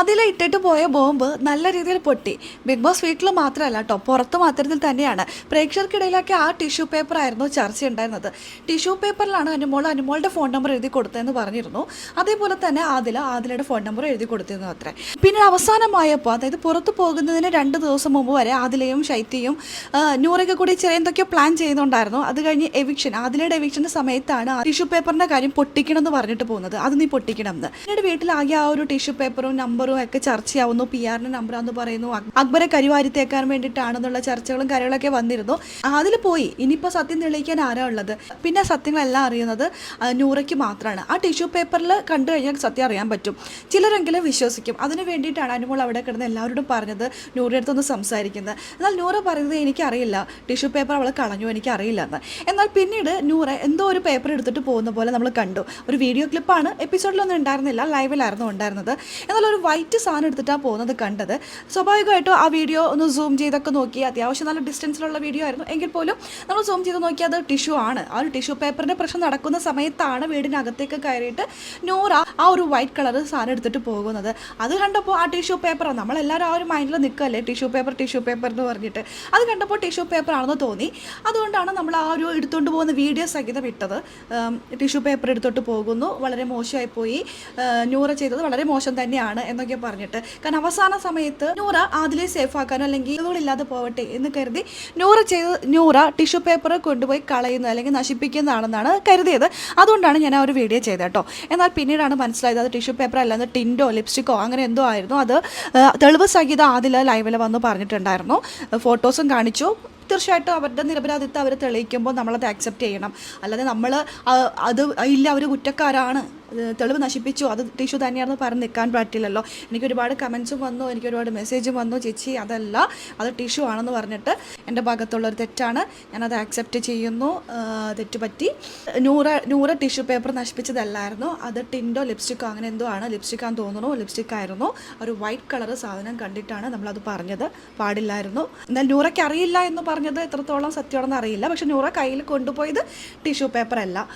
ആദ്യം ഇട്ടിട്ട് പോയ ബോംബ് നല്ല രീതിയിൽ പൊട്ടി. ബിഗ് ബോസ് വീട്ടിൽ മാത്രമല്ല കേട്ടോ പുറത്തും അത്തരത്തിൽ തന്നെയാണ്. പ്രേക്ഷകർക്കിടയിലൊക്കെ ആ ടിഷ്യൂ പേപ്പർ ആയിരുന്നു ചർച്ച ഉണ്ടായിരുന്നത് ടിഷ്യൂ പേപ്പറിലാണ് അനുമോൾ അനുമോളുടെ ഫോൺ നമ്പർ എഴുതി കൊടുത്തതെന്ന് പറഞ്ഞിരുന്നു. അതേപോലെ തന്നെ ആദില ആദിലയുടെ ഫോൺ നമ്പർ എഴുതി കൊടുത്തിരുന്നു അത്രേ. പിന്നെ അവസാനമായപ്പോൾ അതായത് പുറത്ത് പോകുന്നതിന് രണ്ട് ദിവസം മുമ്പ് വരെ ആദിലയും ശൈത്യയും നൂറൊക്കെ കൂടി ചെറിയ എന്തൊക്കെയോ പ്ലാൻ ചെയ്യുന്നുണ്ടായിരുന്നു. അത് കഴിഞ്ഞ് എവിക്ഷൻ ആദിലയുടെ എവിക്ഷന്റെ സമയത്താണ് ആ ടിഷ്യൂ പേപ്പറിന്റെ കാര്യം പൊട്ടിക്കണം എന്ന് പറഞ്ഞിട്ട് പോകുന്നത്. അത് നീ പൊട്ടിക്കണം എന്ന് പിന്നീട് വീട്ടിലാകെ ആ ഒരു ടിഷ്യൂ പേപ്പറും നമ്പറും ഒക്കെ ചർച്ചയാവുന്നു. പി ആറിന്റെ നമ്പറാന്ന് പറയുന്നു. അക്- അക്ബറെ കരിവാരിത്തേക്കാൻ വേണ്ടിയിട്ടാണെന്നുള്ള ചർച്ചകളും കാര്യങ്ങളൊക്കെ വന്നിരുന്നു. അതിൽ പോയി. ഇനിയിപ്പോൾ സത്യം തെളിയിക്കാൻ ആരാ ഉള്ളത്? പിന്നെ സത്യങ്ങളെല്ലാം അറിയുന്നത് നൂറയ്ക്ക് മാത്രമാണ് ആ ടിഷ്യൂ പേപ്പറിൽ കണ്ടു കഴിഞ്ഞാൽ സത്യം അറിയാൻ പറ്റും. ചിലരെങ്കിലും വിശ്വസിക്കും. അതിന് വേണ്ടിയിട്ടാണ് അനുമോൾ അവിടെ കിടന്ന് എല്ലാവരോടും പറഞ്ഞത് അടുത്തൊന്ന് സംസാരിക്കുന്നത്. എന്നാൽ നൂറ പറയുന്നത് എനിക്കറിയില്ല. ടിഷ്യൂ പേപ്പർ അവൾ കളഞ്ഞു എനിക്കറിയില്ല എന്ന് എന്നാൽ പിന്നീട് നൂറ എന്തോ ഒരു പേപ്പർ എടുത്തിട്ട് പോകുന്ന പോലെ നമ്മൾ കണ്ടു. ഒരു വീഡിയോ ക്ലിപ്പാണ് എപ്പിസോഡിലൊന്നും ഉണ്ടായിരുന്നില്ല. ലൈവിലായിരുന്നു ഉണ്ടായിരുന്നത്. എന്നാൽ ഒരു വൈറ്റ് സാധനം എടുത്തിട്ടാണ് പോകുന്നത് കണ്ടത്. സ്വാഭാവികമായിട്ടും ആ വീഡിയോ ഒന്ന് സൂം ചെയ്തൊക്കെ നോക്കി. അത്യാവശ്യം നല്ല ഡിസ്റ്റൻസിലുള്ള വീഡിയോ ആയിരുന്നു. എങ്കിൽ പോലും നമ്മൾ സൂം ചെയ്ത് നോക്കി അത് ടിഷ്യൂ ആണ്. ആ ഒരു ടിഷ്യൂ പേപ്പറിന്റെ പ്രശ്നം നടക്കുന്ന സമയത്താണ് വീടിനകത്തേക്ക് കയറിയിട്ട് നൂറ ആ ഒരു വൈറ്റ് കളർ സാധനം എടുത്തിട്ട് പോകുന്നത്. അത് കണ്ടപ്പോൾ ആ ടിഷ്യൂ പേപ്പർ നമ്മളെല്ലാവരും ആ ഒരു മൈൻഡിൽ നിൽക്കല്ലേ? ടിഷ്യൂ പേപ്പർ ടിഷ്യൂ പേപ്പർ എന്ന് പറഞ്ഞിട്ട്. അത് കണ്ടപ്പോൾ ടിഷ്യൂ പേപ്പർ ആണെന്ന് തോന്നി. അതുകൊണ്ടാണ് നമ്മൾ ആ ഒരു എടുത്തുകൊണ്ട് പോകുന്ന വീഡിയോ സഹിതം ഇട്ടത്. ടിഷ്യൂ പേപ്പർ എടുത്തോട്ട് പോകുന്നു. വളരെ മോശമായി പോയി. നൂറ ചെയ്തത് വളരെ മോശം തന്നെയാണ് എന്നൊക്കെ പറഞ്ഞിട്ട്. കാരണം അവസാന സമയത്ത് നൂറ ആദിലെ സേഫ് ആക്കാനോ അല്ലെങ്കിൽ ഇതുകളില്ലാതെ പോവട്ടെ എന്ന് കരുതി നൂറ ചെയ്ത് നൂറ ടിഷ്യൂ പേപ്പർ കൊണ്ടുപോയി കളയുന്നത് അല്ലെങ്കിൽ നശിപ്പിക്കുന്നതാണെന്നാണ് കരുതിയത്. അതുകൊണ്ടാണ് ഞാൻ ആ ഒരു വീഡിയോ ചെയ്തത് കേട്ടോ. എന്നാൽ പിന്നീടാണ് മനസ്സിലായത് അത് ടിഷ്യൂ പേപ്പർ അല്ലാതെ ടിൻഡോ ലിപ്സ്റ്റിക്കോ അങ്ങനെ എന്തോ ആയിരുന്നു. അത് തെളിവ് സഹിതം ആദില ലൈവിൽ വന്ന് പറഞ്ഞിട്ടുണ്ടായിരുന്നു. ഫോട്ടോസും കാണിച്ചു. തീർച്ചയായിട്ടും അവരുടെ നിരപരാധിത്വം അവർ തെളിയിക്കുമ്പോൾ നമ്മളത് ആക്സെപ്റ്റ് ചെയ്യണം. അല്ലാതെ നമ്മൾ അത് ഇല്ല അവർ കുറ്റക്കാരാണ് തെളിവ് നശിപ്പിച്ചു. അത് ടിഷ്യൂ തന്നെയാണെന്ന് പറഞ്ഞ് നിൽക്കാൻ പറ്റില്ലല്ലോ. എനിക്ക് ഒരുപാട് കമൻസും വന്നു. എനിക്ക് ഒരുപാട് മെസ്സേജും വന്നു. ചേച്ചി അതല്ല. അത് ടിഷ്യൂ ആണെന്ന് പറഞ്ഞിട്ട് എന്റെ ഭാഗത്തുള്ളൊരു തെറ്റാണ്. ഞാനത് ആക്സെപ്റ്റ് ചെയ്യുന്നു. തെറ്റുപറ്റി. തെറ്റ് പറ്റി നൂറ് നൂറ് ടിഷ്യൂ പേപ്പർ നശിപ്പിച്ചതല്ലായിരുന്നു. അത് ടിൻഡോ ലിപ്സ്റ്റിക്കോ അങ്ങനെ എന്തോ ആണ്. ലിപ്സ്റ്റിക്കാൻ തോന്നുന്നു. ലിപ്സ്റ്റിക് ആയിരുന്നു. ഒരു വൈറ്റ് കളർ സാധനം കണ്ടിട്ടാണ് നമ്മളത് പറഞ്ഞത്. പാടില്ലായിരുന്നു. എന്നാൽ നൂറയ്ക്ക് അറിയില്ല എന്ന് പറഞ്ഞത് എത്രത്തോളം സത്യമാണെന്ന് അറിയില്ല. പക്ഷെ നൂറ കയ്യിൽ കൊണ്ടുപോയത് ടിഷ്യൂ പേപ്പർ അല്ല.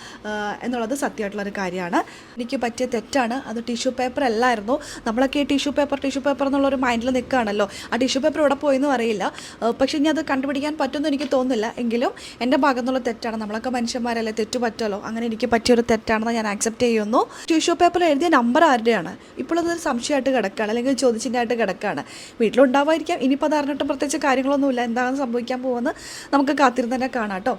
എന്നുള്ളത് സത്യമായിട്ടുള്ളൊരു കാര്യമാണ്. എനിക്ക് പറ്റിയ തെറ്റാണ്. അത് ടിഷ്യൂ പേപ്പർ അല്ലായിരുന്നു. നമ്മളൊക്കെ ഈ ടിഷ്യൂ പേപ്പർ ടിഷ്യൂ പേപ്പർ എന്നുള്ള ഒരു മൈൻഡിൽ നിൽക്കുകയാണല്ലോ. ആ ടിഷ്യൂ പേപ്പർ ഇവിടെ പോയെന്ന് അറിയില്ല. പക്ഷേ ഇനി അത് കണ്ടുപിടിക്കാൻ പറ്റുമെന്ന് എനിക്ക് തോന്നുന്നില്ല. എങ്കിലും എന്റെ ഭാഗത്തുള്ള തെറ്റാണ്. നമ്മളൊക്കെ മനുഷ്യന്മാരല്ലേ? തെറ്റു പറ്റുമല്ലോ? അങ്ങനെ എനിക്ക് പറ്റിയൊരു തെറ്റാണെന്ന് ഞാൻ ആക്സെപ്റ്റ് ചെയ്യുന്നു. ടിഷ്യൂ പേപ്പറിൽ എഴുതിയ നമ്പർ ആരുടെയാണ്? ഇപ്പോഴതൊരു സംശയമായിട്ട് കിടക്കുകയാണ്. അല്ലെങ്കിൽ ചോദിച്ചിട്ടായിട്ട് കിടക്കുകയാണ്. വീട്ടിലുണ്ടാവാതിരിക്കാം. ഇനിയിപ്പോൾ അത് അറിഞ്ഞിട്ട് പ്രത്യേകിച്ച് കാര്യങ്ങളൊന്നുമില്ല. എന്താണ് സംഭവിക്കാൻ പോകുമെന്ന് നമുക്ക് കാത്തിരുന്ന് തന്നെ കാണാം കേട്ടോ.